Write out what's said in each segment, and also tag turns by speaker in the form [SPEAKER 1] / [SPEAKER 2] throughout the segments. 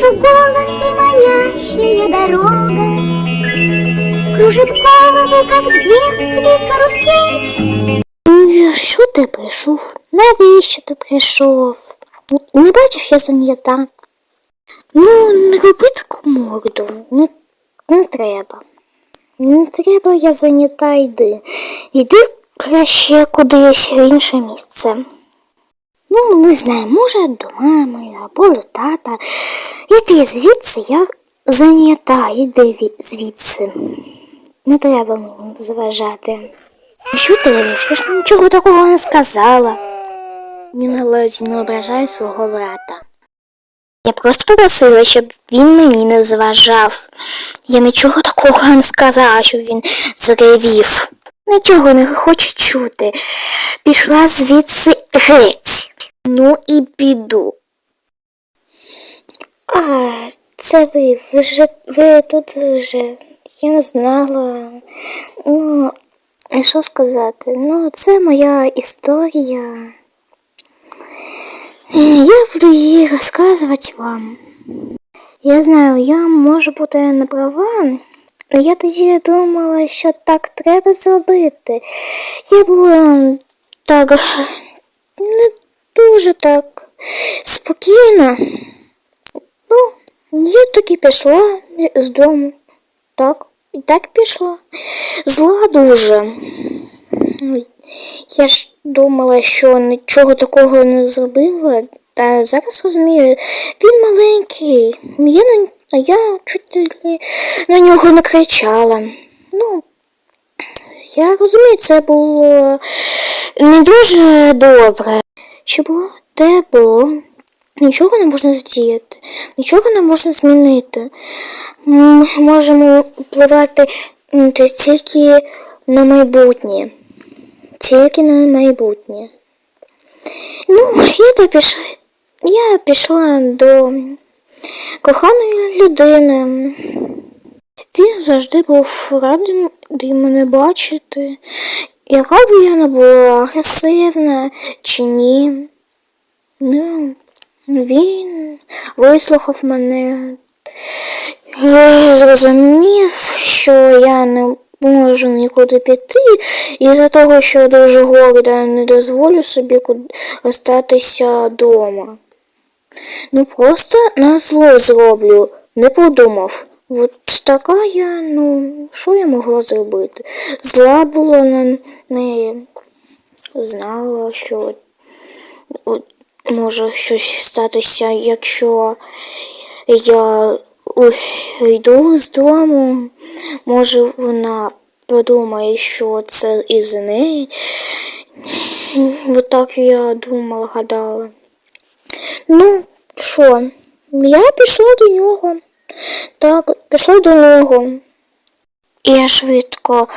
[SPEAKER 1] Слышу голос манящая дорога Кружит голову, как в детстве карусель
[SPEAKER 2] Ну, що ти прийшов? Навіщо ти прийшов? Не бачиш, я зайнята. Ну, не роби таку морду. Не, не треба. Не треба, я зайнята, йди. Йди краще кудись в інше місце. Ну, не знаю, може до мами або до тата. Іди звідси, я зайнята, іди ві- звідси. Не треба мені заважати. Що ти робиш? Я ж нічого такого не сказала. Ні належить не ображай свого брата. Я просто попросила, щоб він мені не заважав. Я нічого такого не сказала, щоб він заревів. Нічого не хочу чути. Пішла звідси геть. Ну і піду. А, це ви, ви вже ви тут вже. Я не знала. Ну, Що сказати? Ну, це моя історія. Я буду її розказувати вам. Я знаю, я можу бути не права, але я тоді думала, що так треба зробити. Я була так не дуже так спокійна. Ну, я тоді пішла з дому. Так, і так пішла. Зла дуже. Я ж думала, що нічого такого не зробила, та зараз розумію, він маленький. Я на, я чуть на нього не кричала. Ну, я розумію, це було не дуже добре. Що було, те було. Нічого не можна вдіяти, нічого не можна змінити. Ми можемо впливати тільки на майбутнє. Тільки на майбутнє. Ну, я пішла. Я пішла до коханої людини. Він завжди був радий мене бачити. Яка б я не була агресивна чи ні. Ну, він вислухав мене, зрозумів, що я не можу нікуди піти, і за того, що дуже горда, не дозволю собі остатися вдома. Ну просто на зло зроблю, не подумав. От така я, ну, що я могла зробити? Зла була на неї, знала, що от, може щось статися, якщо я йду з дому, може вона подумає, що це із неї. От так я думала, гадала. Ну, що, я пішла до нього. Так, пішла до нього. Я швидко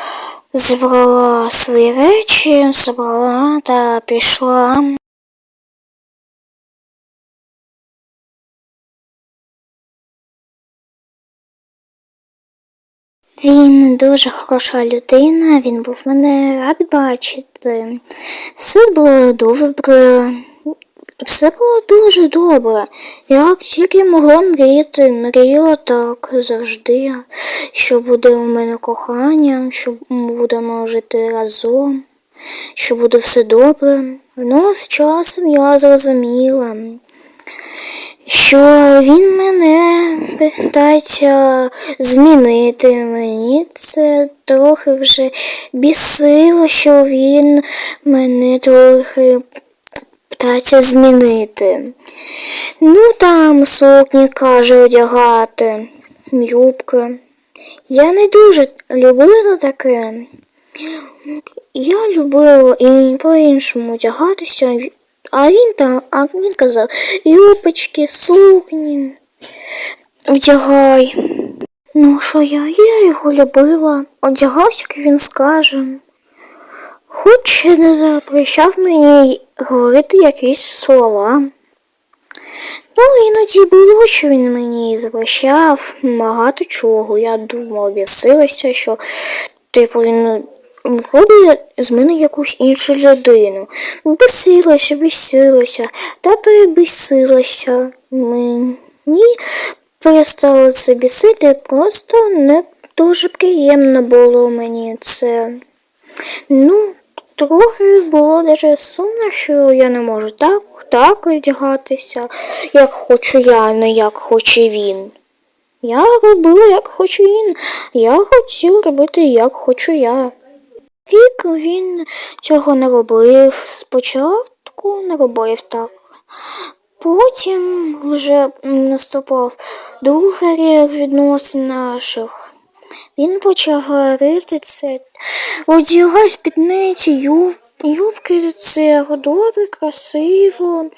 [SPEAKER 2] збрала свої речі, збрала та пішла. Він дуже хороша людина, він був мене рад бачити. Все було добре. Все було дуже добре. Як тільки могла мріяти, мріяла так завжди, що буде у мене кохання, що будемо жити разом, що буде все добре. Ну, з часом я зрозуміла, що він мене питається змінити. Мені це трохи вже бісило, що він мене трохи питається змінити. Ну там сукні каже одягати, юбки. Я не дуже любила таке. Я любила і по-іншому одягатися, а він там, а він казав, юбочки, сукні, вдягай. Ну, що я? Я його любила, одягався, як він скаже. Хоч не запрещав мені говорити якісь слова. Ну, іноді було, що він мені запрещав багато чого. Я думала, бісилася, що типу він робить з мене якусь іншу людину. Бісилася, бісилася, та перебісилася. Ми Ні, перестало це бісити, просто не дуже приємно було мені це. Ну, трохи було дуже сумно, що я не можу так, так одягатися, як хочу я, не як хоче він. Я робила, як хоче він. Я хотіла робити, як хочу я. Рік він цього не робив. Спочатку не робив так. Потім вже наступав другий рік відносин наших. Він почав говорити це. Одягай спідниці, юб, юбки це добре, красиво.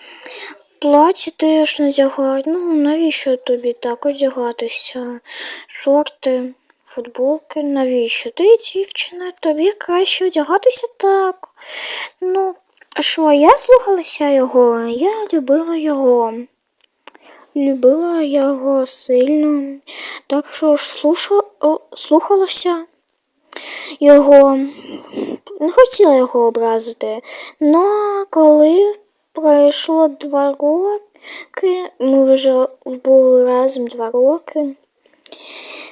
[SPEAKER 2] Плаття теж надягай. Ну, навіщо тобі так одягатися? Шорти, футболки, навіщо? Ти дівчина, тобі краще одягатися так. Ну, а що, я слухалася його, я любила його. Любила його сильно, так що ж слухалася його, не хотіла його образити. Ну, коли пройшло два роки, ми вже були разом два роки.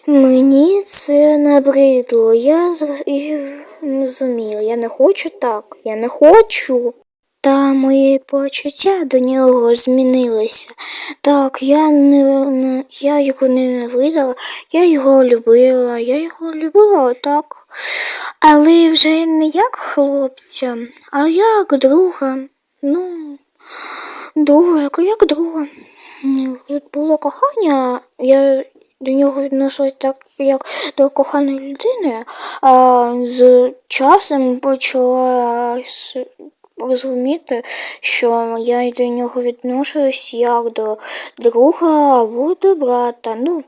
[SPEAKER 2] Мені це набридло. Я зр- зрозуміла. Я не хочу так. Я не хочу. Та мої почуття до нього змінилися. Так, я не, я його не ненавидела, я його любила, я його любила отак. Але вже не як хлопця, а як друга. Ну, друга, як- друга. Тут було кохання, я до нього відносилась так, як до коханої людини, а з часом почала с- розуміти, що я до нього відношусь як до друга або до брата. Ну,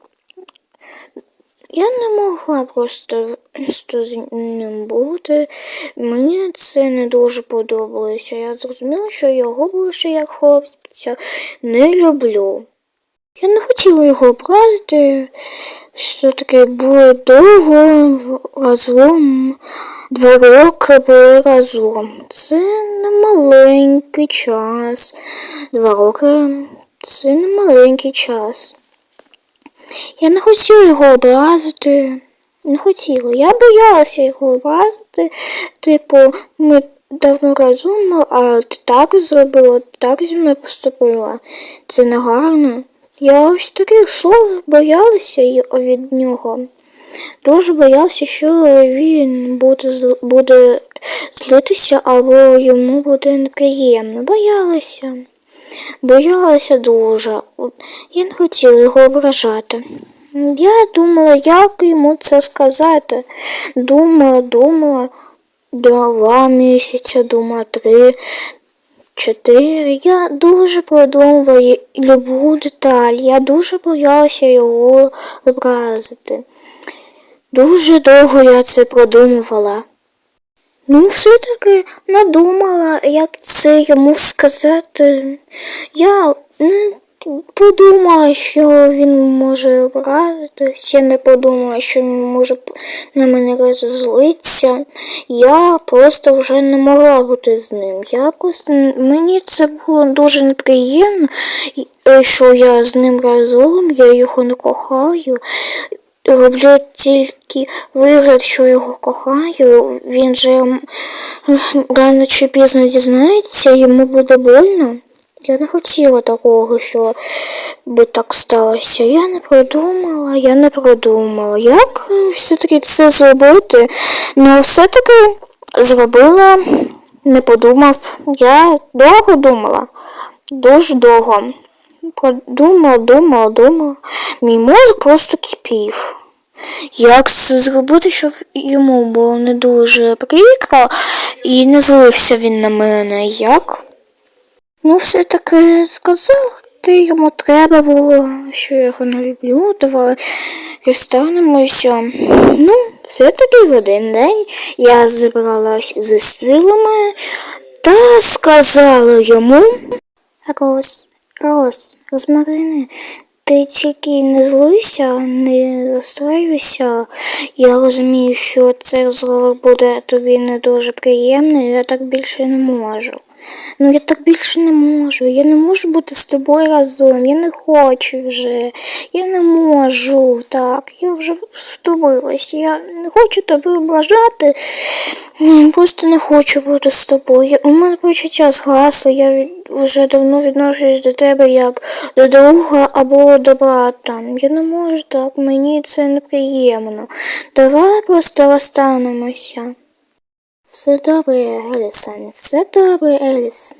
[SPEAKER 2] я не могла просто, з ним бути. Мені це не дуже подобалося. Я зрозуміла, що його більше як хлопця не люблю. Я не хотіла його образити. Все таки було довго разом. Два роки були разом. Це не маленький час. Два роки це не маленький час. Я не хотіла його образити. Не хотіла. Я боялася його образити. Типу, ми давно разом, а ти так зробила, так зі мною поступила. Це не гарно. Я ось таких слов боялася від нього. Дуже боявся, що він буде, буде злитися або йому буде неприємно. Боялася. Боялася дуже. Я не хотіла його ображати. Я думала, як йому це сказати. Думала, думала, два місяці, думала, три, чотири. Я дуже продумувала любу деталь. Я дуже боялася його образити. Дуже довго я це продумувала. Ну, все-таки надумала, як це йому сказати. Я не подумала, що він може образитись. Я не подумала, що він може на мене розозлитися. Я просто вже не могла бути з ним. Я просто мені це було дуже неприємно, е, що я з ним разом, я його не кохаю. Роблю тільки вигляд, що його кохаю. Він же рано чи пізно дізнається, йому буде больно. Я не хотіла такого, що би так сталося. Я не продумала, я не продумала, як е, все-таки це зробити. Ну, все-таки зробила, не подумав. Я довго думала, дуже довго. Подумала, думала, думала. Мій мозок просто кипів. Як це зробити, щоб йому було не дуже прикро і не злився він на мене? Як? Ну, все-таки сказати йому треба було, що я його не люблю, давай розстанемося. Ну, все-таки в один день я зібралась зі силами та сказала йому Рос, Рос, Розмарини, ти тільки не злися, не розстраюйся. Я розумію, що цей розговор буде тобі не дуже приємний, я так більше не можу. Ну я так більше не можу. Я не можу бути з тобою разом. Я не хочу вже. Я не можу. Так, я вже втомилась. Я не хочу тебе ображати. Просто не хочу бути з тобою. У мене почуття згасло. Я вже давно відношусь до тебе як до друга або до брата. Я не можу так, мені це неприємно. Давай просто розстанемося. Все добре, Елісон, все добре, Еліс.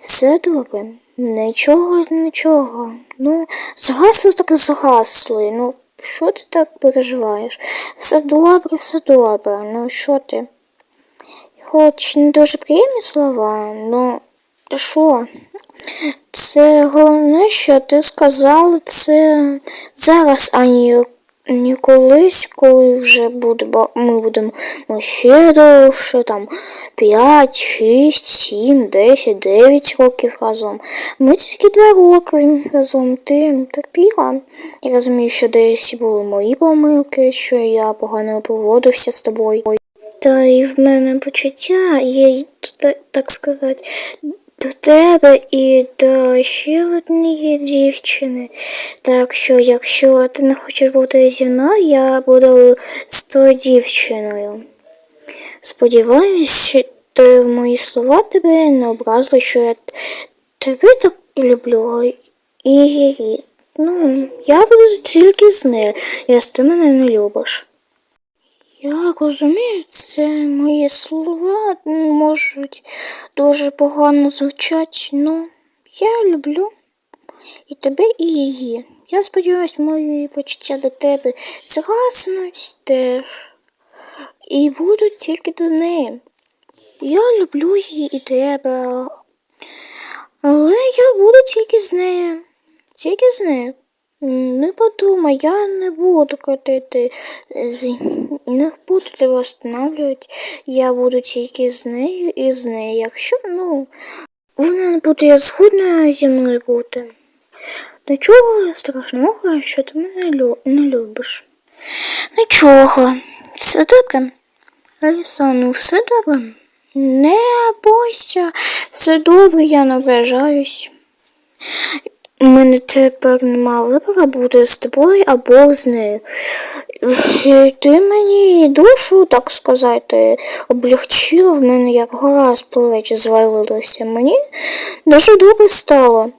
[SPEAKER 2] Все добре. Нічого, нічого. Ну, згасло так згасло. Ну, що ти так переживаєш? Все добре, все добре. Ну, що ти? Хоч не дуже приємні слова, ну, та що? Це головне, що ти сказала це зараз, а не, не колись, коли вже буде, ба- ми будемо ще довше, там 5, 6, 7, 10, 9 років разом. Ми тільки 2 роки разом. Ти терпіла. Я розумію, що десь були мої помилки, що я погано поводився з тобою. Та і в мене почуття є, так сказати, до тебе і до ще однієї дівчини. Так що, якщо ти не хочеш бути зі мною, я буду з тою дівчиною. Сподіваюсь, що мої слова тебе не образили, що я тебе так люблю і. Ну, я буду тільки з нею, якщо ти мене не любиш. Я розумію, це мої слова можуть дуже погано звучати, ну я люблю і тебе, і її. Я сподіваюся, мої почуття до тебе згаснуть теж і будуть тільки до неї. Я люблю її і тебе, але я буду тільки з нею. Тільки з нею. Не подумай, я не буду крутити, з- не буду тебе встановлювати. Я буду тільки з нею і з нею. Якщо, ну, вона буде згодна зі мною бути. Нічого страшного, що ти мене не любиш. Нічого, все добре. Аліса, ну все добре. Не бойся, все добре, я не ображаюсь. У мене тепер нема вибору бути з тобою або з нею. Ти мені душу, так сказати, облегчила, в мене як гора з плеч звалилася. Мені дуже добре стало.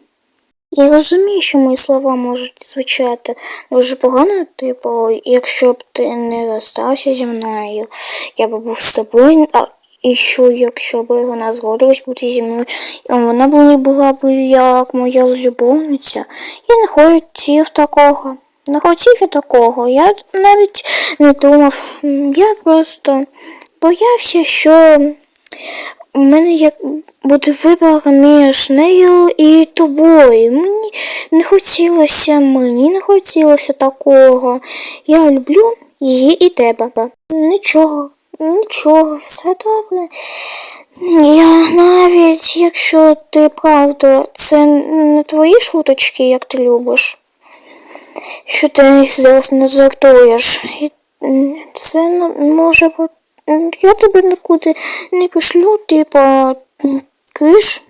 [SPEAKER 2] Я розумію, що мої слова можуть звучати дуже погано, типу, якщо б ти не розстався зі мною, я б був з тобою, а і що, якщо б вона згодилась бути зі мною, вона була б як моя любовниця. Я не хотів такого. Не хотів я такого. Я навіть не думав. Я просто боявся, що у мене як буде вибір між нею і тобою. Мені не хотілося, мені не хотілося такого. Я люблю її і тебе. Нічого, нічого, все добре. Я навіть, якщо ти правда, це не твої шуточки, як ти любиш, що ти зараз не жартуєш. І, Це може бути. Я тебе нікуди не пошлю, типа киш,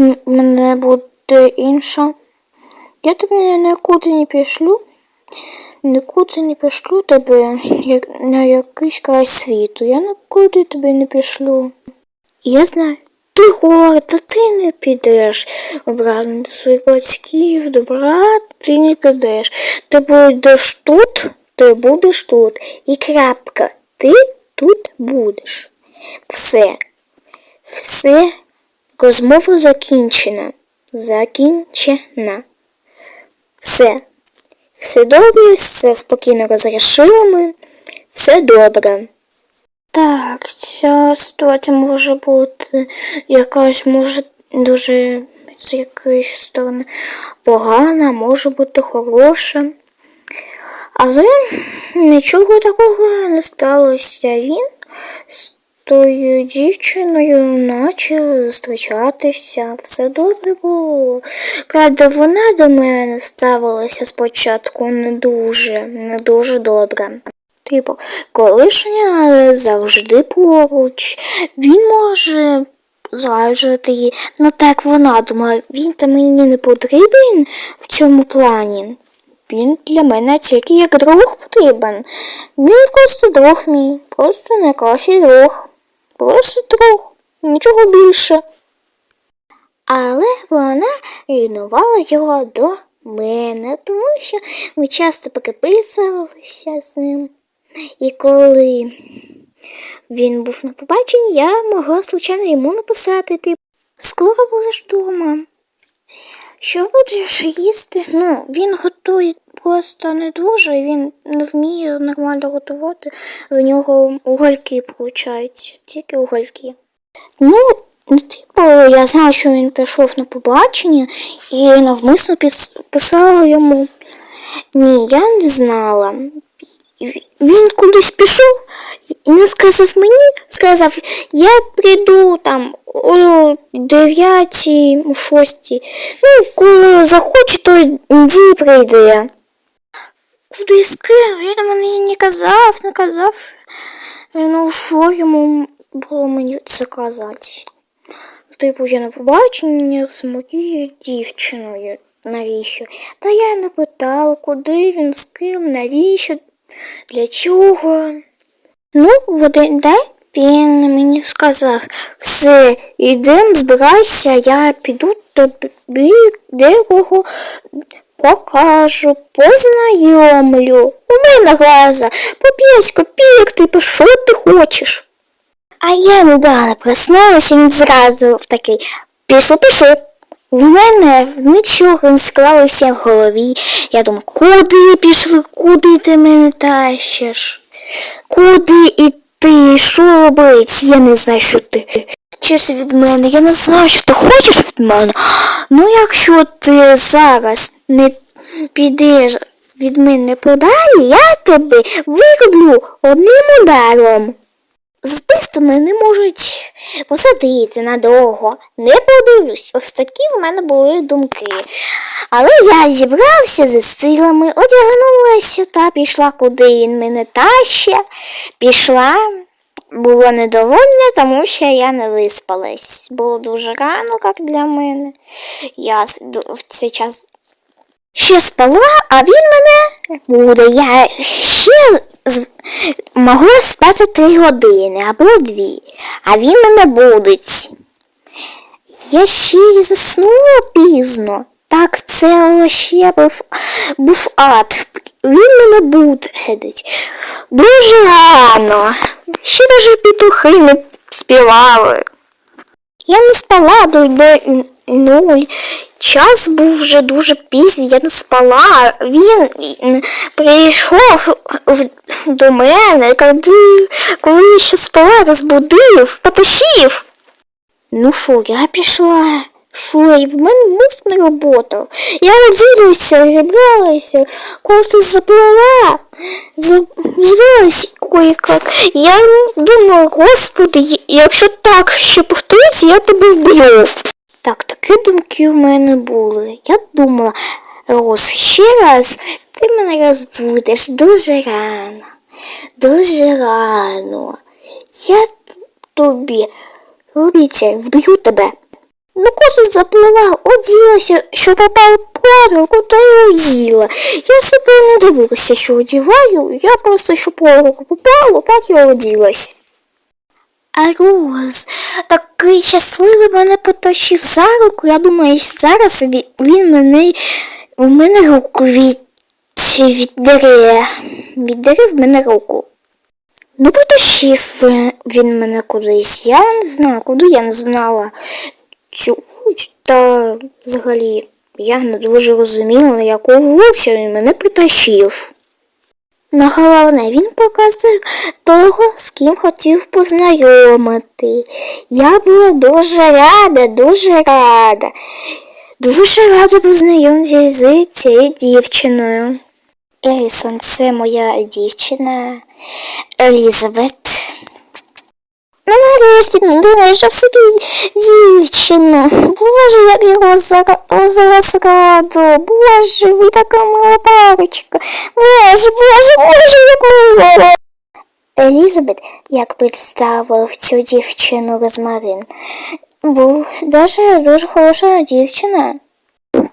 [SPEAKER 2] м, мене буде інша. Я тебе нікуди не пішлю, нікуди не пішлю тебе як, на якийсь край світу. Я нікуди тебе не пішлю. Я знаю. Ти горда, ти не підеш обратно до своїх батьків, до брата, ти не підеш. Ти будеш тут, ти будеш тут. І крапка. Ти тут будеш. Все. Все. Розмова закінчена. Закінчена. Все. Все добре, все спокійно розрішили ми. Все добре. Так, ця ситуація може бути якась, може дуже з якоїсь сторони погана, може бути хороша. Але нічого такого не сталося. Він з тою дівчиною наче зустрічатися. Все добре було. Правда, вона до мене ставилася спочатку не дуже, не дуже добре. Типу, колишня завжди поруч. Він може зраджувати її. Ну так вона думає, він та мені не потрібен в цьому плані. Він для мене тільки як друг потрібен. Він просто друг мій, просто найкращий друг. Просто друг, нічого більше. Але вона рівнувала його до мене, тому що ми часто переписувалися з ним. І коли він був на побаченні, я могла случайно йому написати, типу, скоро будеш вдома. Що будеш їсти? Ну, він готує просто не дуже, він не вміє нормально готувати. В нього угольки получаються, тільки угольки. Ну, ну, типу, я знала, що він пішов на побачення і навмисно писала йому. Ні, я не знала. Він кудись пішов не сказав мені, сказав, я прийду там о 9, о 6. Ну, коли захоче, то йди прийде. Куди ким? Він мені не казав, не казав. Ну, що йому було мені це казати? Типу, я на побачення з моєю дівчиною. Навіщо? Та я не питала, куди він, з ким, навіщо, для чого. Ну, в один день він мені сказав, все, ідем, збирайся, я піду тобі декого покажу, познайомлю. У мене глаза по 5 копійок, типу, що ти хочеш? А я недавно проснулася і зразу такий пішли, пішли. У мене нічого не склалося в голові. Я думаю, куди пішли, куди ти мене тащиш? Куди іти? Що робить? Я не знаю, що ти хочеш від мене. Я не знаю, що ти хочеш від мене. Ну, якщо ти зараз не підеш від мене подалі, я тебе вироблю одним ударом. З вбивствами не можуть посадити надовго. Не подивлюсь, ось такі в мене були думки. Але я зібрався з силами, одягнулася та пішла, куди він мене тащив. Пішла, була недовольна, тому що я не виспалась. Було дуже рано, як для мене. Я в цей час ще спала, а він мене буде. Я ще могла спати три години або дві, а він мене будить. Я ще й заснула пізно. Так це ще був, був ад. Він мене будить. Дуже рано. Ще навіть петухи не співали. Я не спала до нуль. Час був вже дуже пізній, я не спала. Він прийшов до мене, коли, я ще спала, розбудив, потащив. Ну що, я пішла. Що, і в мене мозк не роботав. Я оділася, зібралася, коси заплела, зібралася кое-как. Я думаю, господи, якщо так ще повториться, я тебе вб'ю. Так, такі думки в мене були. Я думала, Рос, ще раз ти мене розбудеш дуже рано. Дуже рано. Я тобі обіцяю, вб'ю тебе. Ну, коси заплела, оділася, що попала подругу, та й оділа. Я собі не дивилася, що одіваю, я просто що подругу попало, так і оділась. А Роз такий щасливий мене потащив за руку. Я думаю, що зараз він, мене у мене руку від, віддере. Віддере в мене руку. Ну, потащив він мене кудись. Я не знаю, куди я не знала цю вулицю, та взагалі я не дуже розуміла, на яку вулицю він мене притащив. На головне, він показав того, з ким хотів познайомити. Я була дуже рада, дуже рада. Дуже рада познайомитися з цією дівчиною. Елісон, це моя дівчина Елізабет. Нарешті знайшов собі дівчину. Боже, як його зараз. Боже, ви така мила парочка. Боже, боже, боже, як мило. Елізабет, як представив цю дівчину Розмарин. був даже дуже хороша дівчина.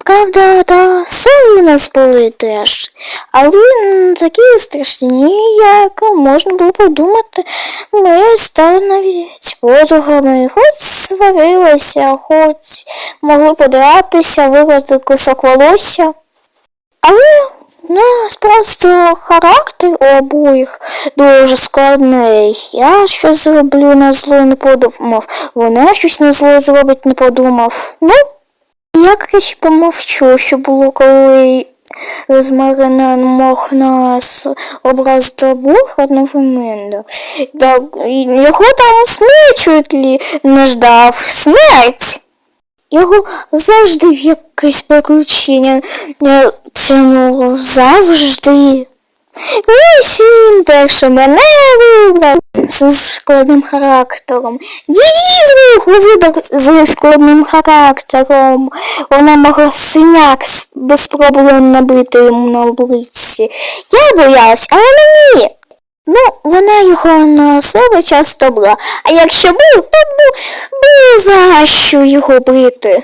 [SPEAKER 2] Правда, да, сили нас були теж, але не такі страшні, як можна було подумати. Ми стали навіть подругами, хоч сварилися, хоч могли подратися, вирвати кусок волосся. Але у нас просто характер у обоїх дуже складний. Я щось зроблю на зло не подумав, вона щось на зло зробить не подумав. Ну, я краще помовчу, що було, коли розмарина мог нас образити обох мене. Так, його там смерть лі не ждав. Смерть! Його завжди в якесь приключення тянуло завжди. Ось він перше мене вибрав з складним характером. Її другу вибрав з складним характером. Вона могла синяк без проблем набити йому на обличчі. Я боялась, а вона ні. Ну, вона його не особо часто була, а якщо був, то був, було за що його бити.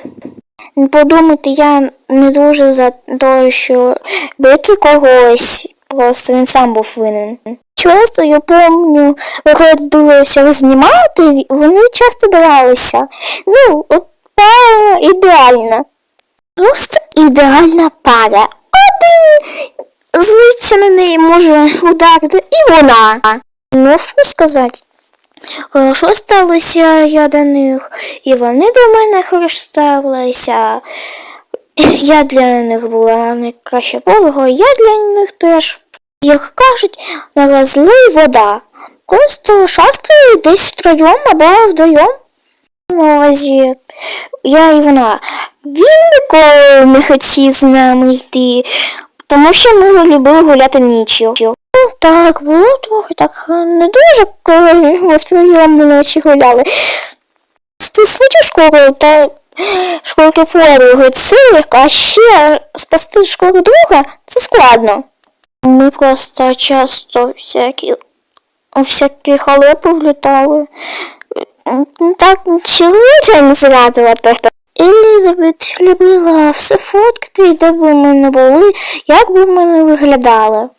[SPEAKER 2] Подумати, я не дуже за те, що бити когось, просто він сам був винен. Часто я помню, довелося знімати, вони часто дралися. Ну, от пара ідеальна. Просто ідеальна пара. Один злиться на неї може ударити, і вона. Ну, що сказати? Хорошо ставилася я до них, і вони до мене хорошо ставилися. Я для них була найкраща подруга, я для них теж. Як кажуть, на вода. Просто шастали десь втроєм або вдвоєм. Увазі я і вона. Він ніколи не хотів з нами йти, тому що ми любили гуляти ніччю. Ну, так, було трохи так не дуже, коли ми втроєм вночі гуляли. Спасти свою школу та школу подруги легко, а ще спасти школу друга це складно. Ми просто часто всякі, всякі халепи влітали. Так нічого не згадувати. Елізабет любила все фоткати, де б ми не були, як би ми не виглядали.